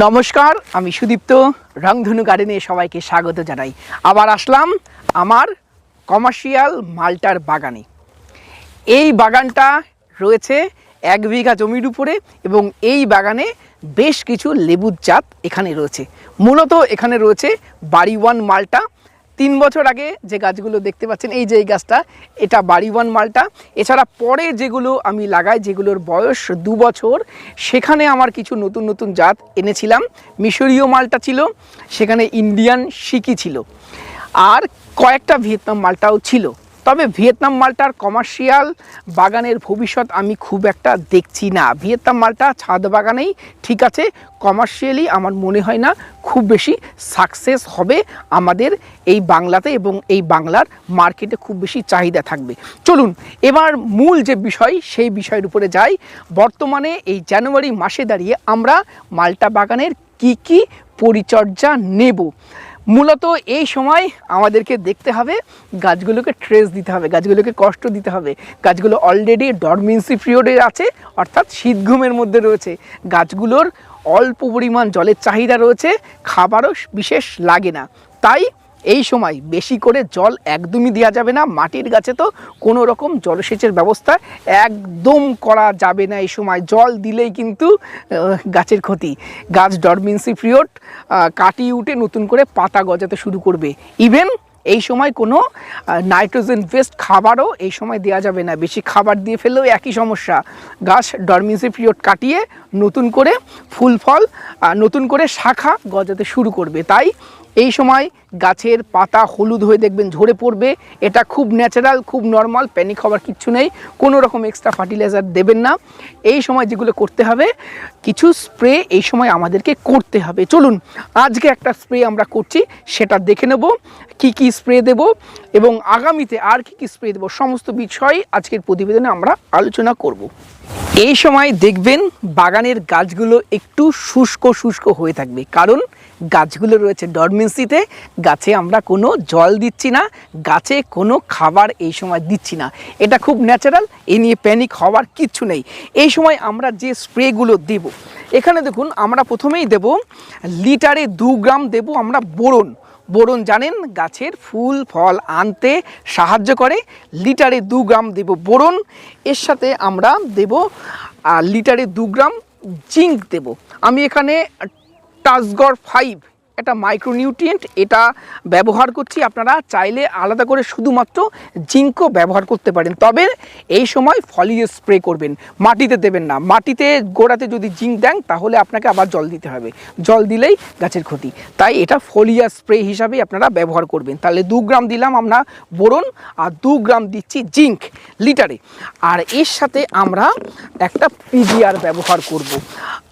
নমস্কার, আমি সুদীপ্ত, রংধনু গার্ডেনে সবাইকে স্বাগত জানাই। আবার আসলাম আমার কমার্শিয়াল মালটার বাগানে। এই বাগানটা রয়েছে এক বিঘা জমির উপরে এবং এই বাগানে বেশ কিছু লেবুর জাত এখানে রয়েছে। মূলত এখানে রয়েছে বাড়ি ওয়ান মালটা তিন বছর আগে যে গাছগুলো দেখতে পাচ্ছেন, এই যে এই গাছটা, এটা বাড়িওয়ান মালটা। এছাড়া পরে যেগুলো আমি লাগাই, যেগুলোর বয়স দু বছর, সেখানে আমার কিছু নতুন নতুন জাত এনেছিলাম। মিশরীয় মালটা ছিল, সেখানে ইন্ডিয়ান সিকি ছিল। আর কয়েকটা ভিয়েতনাম মালটাও ছিল। তবে ভিয়েতনাম মালটার কমার্শিয়াল বাগানের ভবিষ্যৎ আমি খুব একটা দেখছি না। ভিয়েতনাম মালটা ছাদ বাগানেই ঠিক আছে, কমার্শিয়ালি আমার মনে হয় না খুব বেশি সাকসেস হবে আমাদের এই বাংলাতে এবং এই বাংলার মার্কেটে খুব বেশি চাহিদা থাকবে। চলুন, এবার মূল যে বিষয়, সেই বিষয়ের উপরে যাই। বর্তমানে এই জানুয়ারি মাসে দাঁড়িয়ে আমরা মালটা বাগানের কি কি পরিচর্যা নেব? মূলত এই সময় আমাদেরকে দেখতে হবে, গাছগুলোকে ট্রেস দিতে হবে, গাছগুলোকে কষ্ট দিতে হবে। গাছগুলো অলরেডি ডরমিন্সি পিরিয়ডে আছে, অর্থাৎ শীত ঘুমের মধ্যে রয়েছে। গাছগুলোর অল্প পরিমাণ জলের চাহিদা রয়েছে, খাবারও বিশেষ লাগে না। তাই এই সময় বেশি করে জল একদমই দেওয়া যাবে না, মাটির গাছে তো কোনো রকম জলসেচের ব্যবস্থা একদম করা যাবে না এই সময়। জল দিলেই কিন্তু গাছের ক্ষতি। গাছ ডরমিন্সি পিরিয়ড কাটিয়ে উঠে নতুন করে পাতা গজাতে শুরু করবে। ইভেন এই সময় কোনো নাইট্রোজেন বেস্ট খাবারও এই সময় দেওয়া যাবে না। বেশি খাবার দিয়ে ফেললেও একই সমস্যা। গাছ ডরমিন্সি পিরিয়ড কাটিয়ে নতুন করে ফুল ফল নতুন করে শাখা গজাতে শুরু করবে। তাই এই সময় গাছের পাতা হলুদ হয়ে দেখবেন ঝরে পড়বে। এটা খুব ন্যাচারাল খুব নর্মাল প্যানিক হওয়ার কিচ্ছু নেই। কোনো রকম এক্সট্রা ফার্টিলাইজার দেবেন না। এই সময় যেগুলো করতে হবে, কিছু স্প্রে এই সময় আমাদেরকে করতে হবে। চলুন, আজকে একটা স্প্রে আমরা করছি, সেটা দেখে নেব, কি কি স্প্রে দেব এবং আগামীতে আর কি কি স্প্রে দেব, সমস্ত বিষয় আজকের প্রতিবেদনে আমরা আলোচনা করব। এই সময় দেখবেন বাগানের গাছগুলো একটু শুষ্ক শুষ্ক হয়ে থাকবে। কারণ গাছগুলো রয়েছে ডরমেন্সিতে গাছে আমরা কোনো জল দিচ্ছি না, গাছে কোনো খাবার এই সময় দিচ্ছি না। এটা খুব ন্যাচারাল এ নিয়ে প্যানিক হওয়ার কিচ্ছু নেই। এই সময় আমরা যে স্প্রেগুলো দেব, এখানে দেখুন আমরা প্রথমেই দেব লিটারে দু গ্রাম দেব আমরা বোরন। বোরন জানেন গাছের ফুল, ফল আনতে সাহায্য করে। লিটারে দু গ্রাম দেব বোরন এর সাথে আমরা দেব লিটারে দু গ্রাম জিঙ্ক দেব। আমি এখানে টাসগড় ফাইভ একটা মাইক্রোনিউট্রিয়েন্ট এটা ব্যবহার করছি আপনারা চাইলে আলাদা করে শুধুমাত্র জিঙ্কও ব্যবহার করতে পারেন। তবে এই সময় ফলিয়ে স্প্রে করবেন। মাটিতে দেবেন না। মাটিতে গোড়াতে যদি জিঙ্ক দেন, তাহলে আপনাকে আবার জল দিতে হবে। জল দিলেই গাছের ক্ষতি। তাই এটা ফলিয়া স্প্রে হিসাবে আপনারা ব্যবহার করবেন। তাহলে দু গ্রাম দিলাম আমরা বোরন, আর দু গ্রাম দিচ্ছি জিঙ্ক লিটারে। আর এর সাথে আমরা একটা পিজিআর ব্যবহার করব।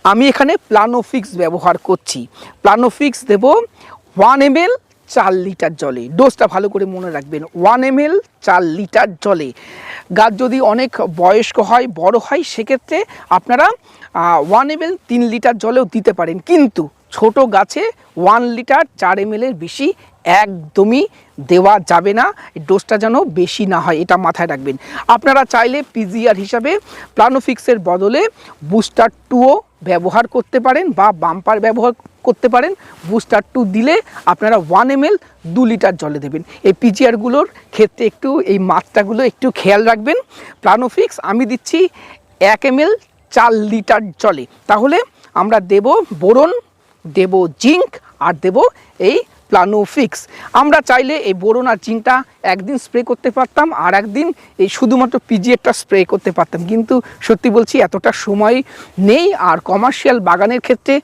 আমি এখানে প্লানোফিক্স ব্যবহার করছি। প্লানোফিক্স দেব ওয়ান এম এল চার লিটার জলে। ডোজটা ভালো করে মনে রাখবেন ওয়ান এম এল চার লিটার জলে। গাছ যদি অনেক বয়স্ক হয়, বড় হয়, সেক্ষেত্রে আপনারা ওয়ান এম এল তিন লিটার জলেও দিতে পারেন। কিন্তু ছোট গাছে ওয়ান লিটার চার এম এর বেশি একদমই দেওয়া যাবে না। ডোজটা যেন বেশি না হয়, এটা মাথায় রাখবেন। আপনারা চাইলে পিজিআর হিসাবে প্লানোফিক্সের বদলে বুস্টার টুও ব্যবহার করতে পারেন বা বাম্পার ব্যবহার করতে পারেন। বুস্টার টু দিলে আপনারা ওয়ান এম দু লিটার জলে দেবেন। এই পিজিআরগুলোর ক্ষেত্রে একটু, এই মাত্রাগুলো একটু খেয়াল রাখবেন। প্লানোফিক্স আমি দিচ্ছি এক এম এল চার লিটার জলে। তাহলে আমরা দেব বোরন, দেব জিঙ্ক আর দেব এই প্লানোফিক্স আমরা চাইলে এই বোরন আর জিঙ্কটা একদিন স্প্রে করতে পারতাম, আর একদিন এই শুধুমাত্র পিজিএরটা স্প্রে করতে পারতাম। কিন্তু সত্যি বলছি, এতটা সময় নেই, আর কমার্শিয়াল বাগানের ক্ষেত্রে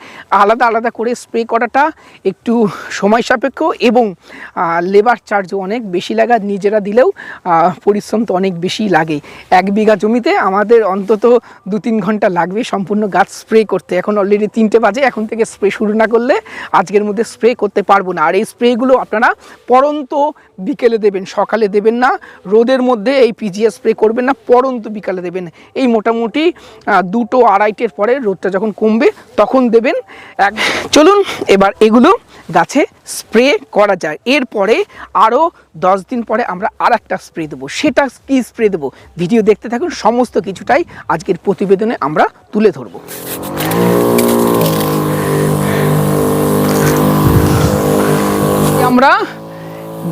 আলাদা আলাদা করে স্প্রে করাটা একটু সময় সাপেক্ষ এবং লেবার চার্জও অনেক বেশি লাগা নিজেরা দিলেও পরিশ্রম তো অনেক বেশি লাগে। এক বিঘা জমিতে আমাদের অন্তত দু তিন ঘণ্টা লাগবে সম্পূর্ণ গাছ স্প্রে করতে। এখন অলরেডি তিনটে বাজে, এখন থেকে স্প্রে শুরু না করলে আজকের মধ্যে স্প্রে করতে পারব না। আর এই স্প্রেগুলো আপনারা পরন্ত বিকেলে দেবেন, সকালে দেবেন না, রোদের মধ্যে এই পিজিএস স্প্রে করবেন না, পরন্ত বিকালে দেবেন। এই মোটামুটি দুটো আড়াইটের পরে রোদটা যখন কমবে তখন দেবেন। এক, চলুন এবার এগুলো গাছে স্প্রে করা যায়। এরপরে আরও দশ দিন পরে আমরা আর একটা স্প্রে দেবো। সেটা কি স্প্রে দেবো? ভিডিও দেখতে থাকুন, সমস্ত কিছুটাই আজকের প্রতিবেদনে আমরা তুলে ধরবো।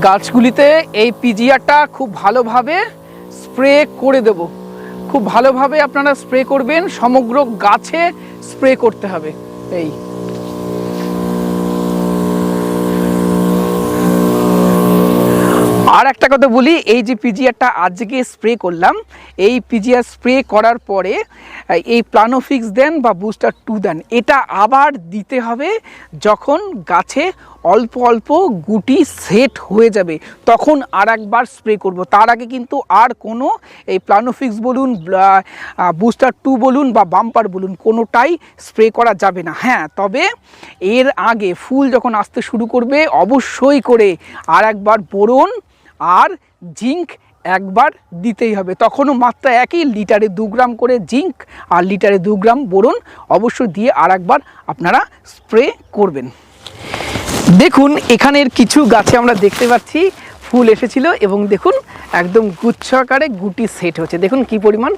গাছগুলিতে এই পিজিআরটা খুব ভালোভাবে স্প্রে করে দেব। খুব ভালোভাবে আপনারা স্প্রে করবেন, সমগ্র গাছে স্প্রে করতে হবে। এই। আর একটা কথা বলি, এই যে পিজিআরটা আজকে স্প্রে করলাম, এই পিজিআর স্প্রে করার পরে, এই প্লানোফিক্স দেন বা বুস্টার টু দেন, এটা আবার দিতে হবে যখন গাছে অল্প অল্প গুটি সেট হয়ে যাবে। তখন আর একবার স্প্রে করব। তার আগে কিন্তু আর কোনো এই প্লানোফিক্স বলুন বুস্টার টু বলুন, বা বাম্পার বলুন, কোনোটাই স্প্রে করা যাবে না। হ্যাঁ তবে এর আগে ফুল যখন আসতে শুরু করবে, অবশ্যই করে আর একবার বোরন আর জিঙ্ক একবার দিতেই হবে। তখনও মাত্রা একই, লিটারে দু গ্রাম করে জিঙ্ক আর লিটারে দু গ্রাম বোরন অবশ্যই দিয়ে আর একবার আপনারা স্প্রে করবেন। দেখুন, এখানের কিছু গাছে আমরা দেখতে পাচ্ছি, ফুল এসেছিল এবং দেখুন, একদম গুচ্ছ আকারে গুটি সেট হচ্ছে। দেখুন কি পরিমাণ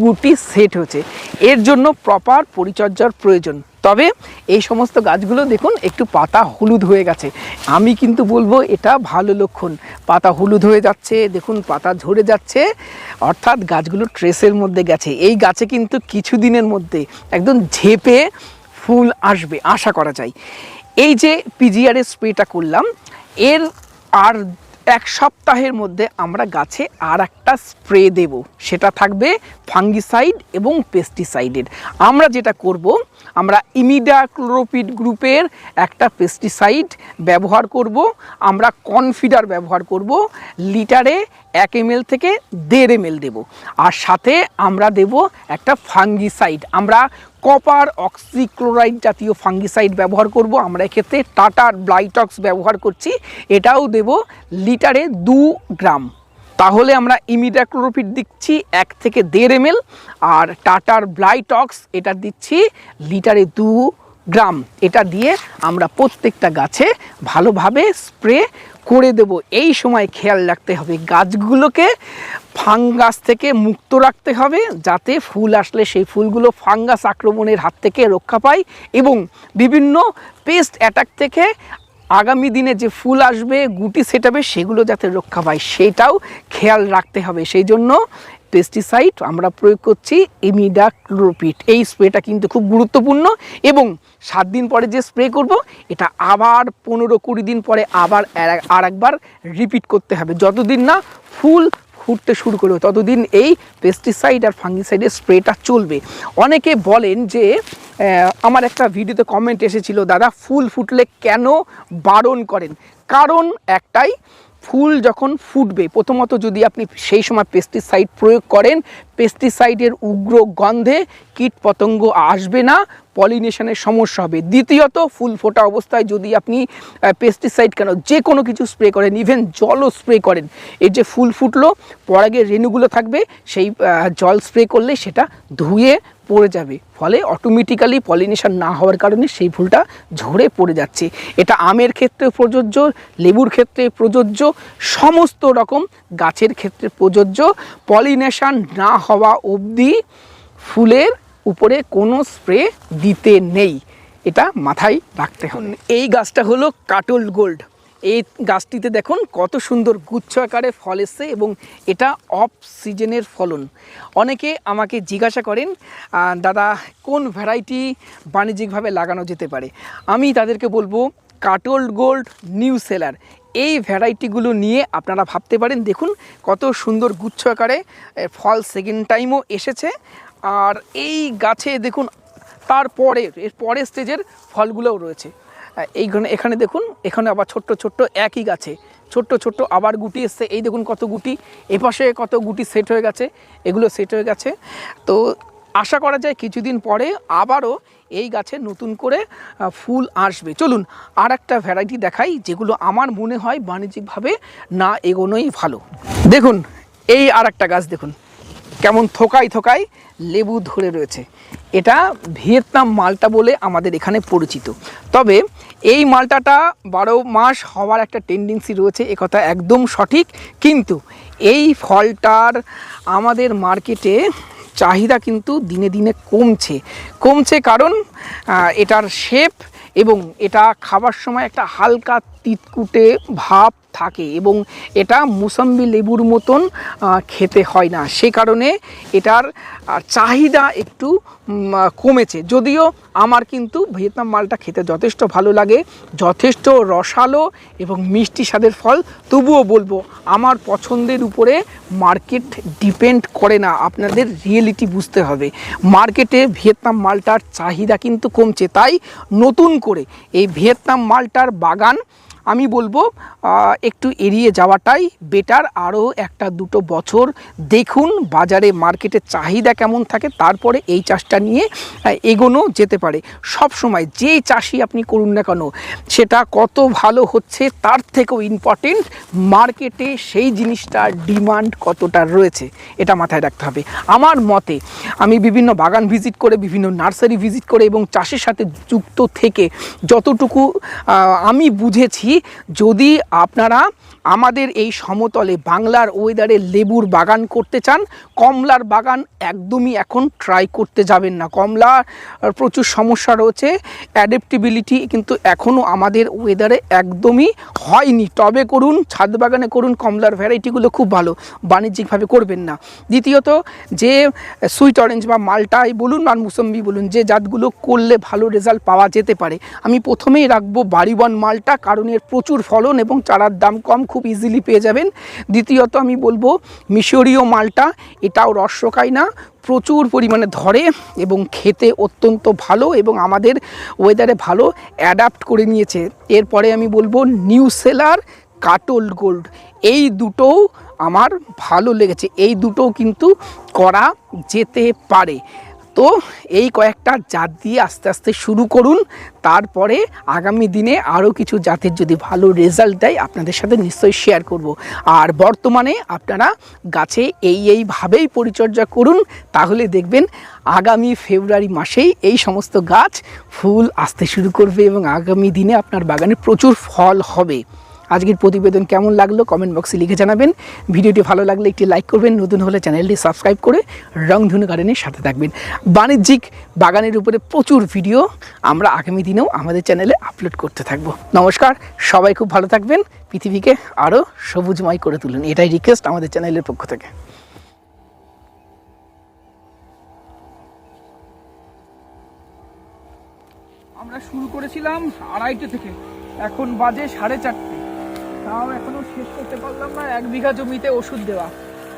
গুটি সেট হচ্ছে। এর জন্য প্রপার পরিচর্যার প্রয়োজন। তবে এই সমস্ত গাছগুলো দেখুন, একটু পাতা হলুদ হয়ে গেছে। আমি কিন্তু বলব, এটা ভালো লক্ষণ। পাতা হলুদ হয়ে যাচ্ছে, দেখুন, পাতা ঝরে যাচ্ছে, অর্থাৎ গাছগুলো ট্রেসের মধ্যে গেছে। এই গাছে কিন্তু কিছু দিনের মধ্যে একদম ঝেপে ফুল আসবে, আশা করা যায়। এই যে পিজিআর স্প্রেটা করলাম, এর আর এক সপ্তাহের মধ্যে আমরা গাছে আর একটা স্প্রে দেব। সেটা থাকবে ফাঙ্গিসাইড এবং পেস্টিসাইডের আমরা যেটা করব, আমরা ইমিডাক্লোরোপিড গ্রুপের একটা পেস্টিসাইড ব্যবহার করব, আমরা কনফিডার ব্যবহার করব, লিটারে এক এম থেকে দেড় এম দেবো। আর সাথে আমরা দেব একটা ফাঙ্গিসাইড আমরা কপার অক্সিক্লোরাইড জাতীয় ফাঙ্গিসাইড ব্যবহার করব। আমরা এক্ষেত্রে টাটার ব্লাইটক্স ব্যবহার করছি। এটাও দেব লিটারে দু গ্রাম। তাহলে আমরা ইমিডাক্লোরোপিড দিচ্ছি এক থেকে দেড় এম আর টাটার ব্লাইটক্স এটা দিচ্ছি লিটারে দু গ্রাম। এটা দিয়ে আমরা প্রত্যেকটা গাছে ভালোভাবে স্প্রে করে দেব। এই সময় খেয়াল রাখতে হবে, গাছগুলোকে ফাঙ্গাস থেকে মুক্ত রাখতে হবে, যাতে ফুল আসলে সেই ফুলগুলো ফাঙ্গাস আক্রমণের হাত থেকে রক্ষা পায় এবং বিভিন্ন পেস্ট অ্যাটাক থেকে আগামী দিনে যে ফুল আসবে, গুটি সেটাবে, সেগুলো যাতে রক্ষা পায়, সেটাও খেয়াল রাখতে হবে। সেই জন্য পেস্টিসাইড আমরা প্রয়োগ করছি ইমিডাক্লোপিড এই স্প্রেটা কিন্তু খুব গুরুত্বপূর্ণ এবং সাত দিন পরে যে স্প্রে করব, এটা আবার পনেরো কুড়ি দিন পরে আবার আর একবার রিপিট করতে হবে। যতদিন না ফুল ফুটতে শুরু করবে, ততদিন এই পেস্টিসাইড আর ফাঙ্গিসাইডের স্প্রেটা চলবে। অনেকে বলেন যে আমার একটা ভিডিওতে কমেন্ট এসেছিল, দাদা, ফুল ফুটলে কেন বারণ করেন? কারণ একটাই ফুল যখন ফুটবে প্রথমত যদি আপনি সেই সময় পেস্টিসাইড প্রয়োগ করেন পেস্টিসাইডের উগ্র গন্ধে কীট পতঙ্গ আসবে না পলিনেশনের সমস্যা হবে। দ্বিতীয়ত, ফুল ফোটা অবস্থায় যদি আপনি পেস্টিসাইড কেন যে কোনো কিছু স্প্রে করেন ইভেন জলও স্প্রে করেন, এর যে ফুল ফুটলো পরাগের রেণুগুলো থাকবে, সেই জল স্প্রে করলে সেটা ধুয়ে পড়ে যাবে। ফলে অটোমেটিক্যালি পলিনেশন না হওয়ার কারণে সেই ফুলটা ঝরে পড়ে যাচ্ছে। এটা আমের ক্ষেত্রে প্রযোজ্য, লেবুর ক্ষেত্রে প্রযোজ্য, সমস্ত রকম গাছের ক্ষেত্রে প্রযোজ্য। পলিনেশন না হওয়া অবধি ফুলের উপরে কোনো স্প্রে দিতে নেই। এটা মাথায় রাখতে হবে। এই গাছটা হলো কাটল গোল্ড। এই গাছটিতে দেখুন কত সুন্দর গুচ্ছ আকারে ফল এসছে এবং এটা অফ সিজনের ফলন। অনেকে আমাকে জিজ্ঞাসা করেন দাদা, কোন ভ্যারাইটি বাণিজ্যিকভাবে লাগানো যেতে পারে? আমি তাদেরকে বলব, কাটল গোল্ড নিউ সেলার। এই ভ্যারাইটিগুলো নিয়ে আপনারা ভাবতে পারেন। দেখুন কত সুন্দর গুচ্ছ আকারে ফল সেকেন্ড টাইমও এসেছে। আর এই গাছে দেখুন তারপরে এর পরের স্টেজের ফলগুলোও রয়েছে। এইখানে এখানে দেখুন, এখানে আবার ছোট্ট ছোট্ট একই গাছে, ছোট্ট ছোট্ট আবার গুটি এসছে। এই দেখুন কত গুটি, এপাশে কত গুটি সেট হয়ে গেছে, এগুলো সেট হয়ে গেছে। তো আশা করা যায় কিছুদিন পরে আবারও এই গাছে নতুন করে ফুল আসবে। চলুন আর একটা ভ্যারাইটি দেখাই, যেগুলো আমার মনে হয় বাণিজ্যিকভাবে না এগোনোই ভালো। দেখুন, এই আর একটা গাছ দেখুন, কেমন থোকাই থোকাই লেবু ধরে রয়েছে। এটা ভিয়েতনাম মালটা বলে আমাদের এখানে পরিচিত। তবে এই মালটাটা বারো মাস হওয়ার একটা টেন্ডেন্সি রয়েছে একথা একদম সঠিক। কিন্তু এই ফলটার আমাদের মার্কেটে চাহিদা কিন্তু দিনে দিনে কমছে। কমছে কারণ এটার শেপ এবং এটা খাবার সময় একটা হালকা তিতকুটে ভাব থাকে এবং এটা মুসাম্বি লেবুর মতন খেতে হয় না। সে কারণে এটার চাহিদা একটু কমেছে। যদিও আমার কিন্তু ভিয়েতনাম মালটা খেতে যথেষ্ট ভালো লাগে, যথেষ্ট রসালো এবং মিষ্টি স্বাদের ফল। তবুও বলব, আমার পছন্দের উপরে মার্কেট ডিপেন্ড করে না। আপনাদের রিয়েলিটি বুঝতে হবে। মার্কেটে ভিয়েতনাম মালটার চাহিদা কিন্তু কমছে। তাই নতুন করে এই ভিয়েতনাম মালটার বাগান আমি বলব একটু এড়িয়ে যাওয়াটাই বেটার আরও একটা দুটো বছর দেখুন বাজারে মার্কেটে চাহিদা কেমন থাকে, তারপরে এই চাষটা নিয়ে এগোনো যেতে পারে। সব সময় যে চাষি আপনি করুন না কেন, সেটা কত ভালো হচ্ছে তার থেকেও ইম্পর্টেন্ট মার্কেটে সেই জিনিসটার ডিমান্ড কতটা রয়েছে, এটা মাথায় রাখতে হবে। আমার মতে, আমি বিভিন্ন বাগান ভিজিট করে, বিভিন্ন নার্সারি ভিজিট করে এবং চাষের সাথে যুক্ত থেকে যতটুকু আমি বুঝেছি যদি আপনারা আমাদের এই সমতলে বাংলার ওয়েদারে লেবুর বাগান করতে চান, কমলার বাগান একদমই এখন ট্রাই করতে যাবেন না। কমলার প্রচুর সমস্যা রয়েছে অ্যাডেপ্টিবিলিটি কিন্তু এখনও আমাদের ওয়েদারে একদমই হয়নি। টবে করুন, ছাদ বাগানে করুন, কমলার ভ্যারাইটিগুলো খুব ভালো, বাণিজ্যিকভাবে করবেন না। দ্বিতীয়ত, যে সুইট অরেঞ্জ বা মালটাই বলুন বা মুসম্বি বলুন, যে জাতগুলো করলে ভালো রেজাল্ট পাওয়া যেতে পারে। আমি প্রথমেই রাখব বাড়িওয়ান মালটা, কারণ এর প্রচুর ফলন এবং চারার দাম কম, খুব ইজিলি পেয়ে যাবেন। দ্বিতীয়ত আমি বলব, মিশরীয় মালটা এটাও রসকাই না, প্রচুর পরিমাণে ধরে এবং খেতে অত্যন্ত ভালো এবং আমাদের ওয়েদারে ভালো অ্যাডাপ্ট করে নিয়েছে। এরপরে আমি বলব নিউ সেলার কাটল গোল্ড এই দুটোও আমার ভালো লেগেছে। এই দুটোও কিন্তু করা যেতে পারে। তো এই কয়েকটা জাত দিয়ে আস্তে আস্তে শুরু করুন। তারপরে আগামী দিনে আরও কিছু জাতের যদি ভালো রেজাল্ট দেয়, আপনাদের সাথে নিশ্চয়ই শেয়ার করব। আর বর্তমানে আপনারা গাছে এই এইভাবেই পরিচর্যা করুন, তাহলে দেখবেন আগামী ফেব্রুয়ারি মাসেই এই সমস্ত গাছ ফুল আসতে শুরু করবে এবং আগামী দিনে আপনার বাগানে প্রচুর ফল হবে। আজকের প্রতিবেদন কেমন লাগল কমেন্ট বক্সে লিখে জানাবেন। ভিডিওটি ভালো লাগলে একটি লাইক করবেন, নতুন হলে চ্যানেলটি সাবস্ক্রাইব করে রংধনু গার্ডেনের সাথে থাকবেন। বাণিজ্যিক বাগানের উপরে প্রচুর ভিডিও আমরা আগামী দিনেও আমাদের চ্যানেলে আপলোড করতে থাকব। নমস্কার, সবাই খুব ভালো থাকবেন। পৃথিবীকে আরও সবুজময় করে তুলুন। এটাই রিকোয়েস্ট আমাদের চ্যানেলের পক্ষ থেকে। আমরা শুরু করেছিলাম আড়াইটে থেকে। এখন বাজে সাড়ে চারটে। তাও এখনও শেষ করতে পারলাম না। এক বিঘা জমিতে ওষুধ দেওয়া।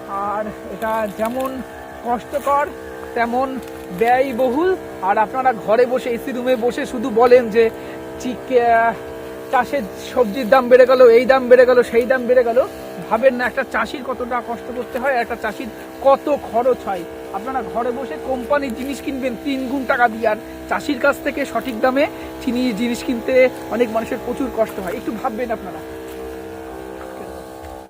আর এটা যেমন কষ্টকর, তেমন ব্যয়বহুল। আর আপনারা ঘরে বসে এসি রুমে বসে শুধু বলেন যে, চিক, চাষের সবজির দাম বেড়ে গেল, এই দাম বেড়ে গেল, সেই দাম বেড়ে গেল। ভাবেন না, একটা চাষির কতটা কষ্ট করতে হয়, একটা চাষির কত খরচ হয়। আপনারা ঘরে বসে কোম্পানির জিনিস কিনবেন, তিন গুণ টাকা দিয়ে। আর চাষির কাছ থেকে সঠিক দামে চিনি, জিনিস কিনতে অনেক মানুষের প্রচুর কষ্ট হয়। একটু ভাববেন আপনারা।